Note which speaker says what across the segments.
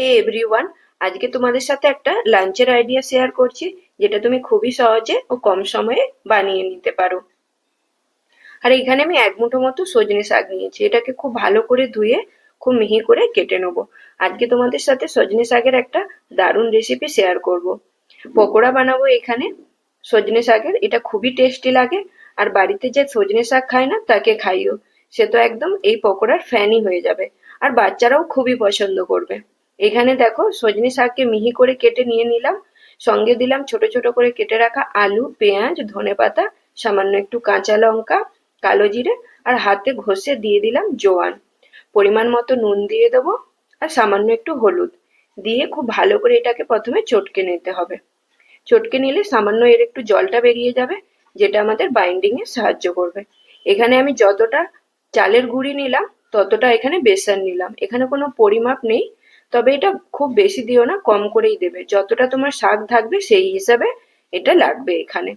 Speaker 1: হে everyone আজকে তোমাদের সাথে একটা লাঞ্চের আইডিয়া শেয়ার করছি, যেটা তুমি খুবই সহজে ও কম সময়ে বানিয়ে নিতে পারো। আর এখানে আমি এক মুঠো মতো সজনে শাক নিয়েছি, এটাকে খুব ভালো করে ধুয়ে খুব মিহি করে কেটে নেব। আজকে তোমাদের সাথে সজনে শাকের একটা দারুণ রেসিপি শেয়ার করব। পকোড়া বানাবো এখানে, সজনে শাকের, এটা খুবই টেস্টি লাগে, আর বাড়িতে যে সজনে শাক খায় না, তাকে খাইও। সে তো একদম এই পকোড়ার ফ্যানই হয়ে যাবে, আর বাচ্চারাও খুবই পছন্দ করবে। এখানে দেখো সজনে শাককে মিহি করে কেটে নিয়ে নিলাম। সঙ্গে দিলাম ছোট ছোট করে কেটে রাখা আলু, পেঁয়াজ ধনে পাতা সামান্য একটু কাঁচা লঙ্কা, কালো জিরে আর হাতে ঘষে দিয়ে দিলাম জোয়ান। পরিমাণ মতো নুন দিয়ে দেবো আর সামান্য একটু হলুদ। দিয়ে খুব ভালো করে এটাকে প্রথমে চটকে নিতে হবে। চটকে নিলে সামান্য এর একটু জলটা বেরিয়ে যাবে, যেটা আমাদের বাইন্ডিং এ সাহায্য করবে। এখানে আমি যতটা চালের গুঁড়ি নিলাম, ততটা এখানে বেসন নিলাম। এখানে কোনো পরিমাপ নেই। তবে এটা খুব বেশি দিও না, কম করেই দেবে। যতটা তোমার শাক থাকবে সেই হিসাবে এটা লাগবে এখানে।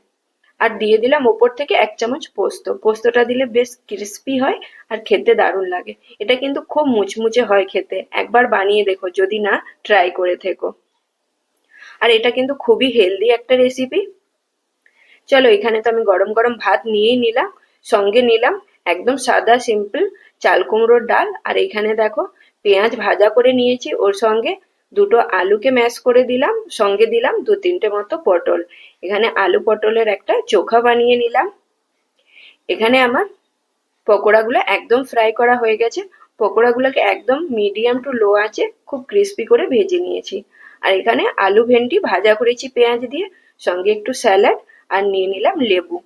Speaker 1: আর দিয়ে দিলাম ওপর থেকে এক চামচ পোস্ত। পোস্তটা দিলে বেশ ক্রিস্পি হয় আর খেতে দারুণ লাগে। এটা কিন্তু খুব মুচমুচে হয় খেতে। একবার বানিয়ে দেখো, যদি না ট্রাই করে থেকো। আর এটা কিন্তু খুবই হেলদি একটা রেসিপি চলো এখানে তো আমি গরম গরম ভাত নিয়েই নিলাম, সঙ্গে নিলাম। একদম সাদা সিম্পল চাল কুমড়োর ডাল। আর এখানে দেখো, পেঁয়াজ ভাজা করে নিয়েছি ওর সঙ্গে। দুটো আলুকে ম্যাশ করে দিলাম, সঙ্গে দিলাম দু তিনটে মতো পটল। এখানে আলু পটলের একটা চোখা বানিয়ে নিলাম। এখানে আমার পকোড়াগুলো একদম ফ্রাই করা হয়ে গেছে। পকোড়াগুলোকে একদম মিডিয়াম টু লো আছে খুব ক্রিস্পি করে ভেজে নিয়েছি। আর এখানে আলু ভেন্ডি ভাজা করেছি পেঁয়াজ দিয়ে। সঙ্গে একটু স্যালাড আর নিয়ে নিলাম লেবু।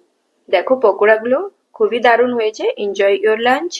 Speaker 1: দেখো পকোড়াগুলো খুবই দারুণ হয়েছে। Enjoy your lunch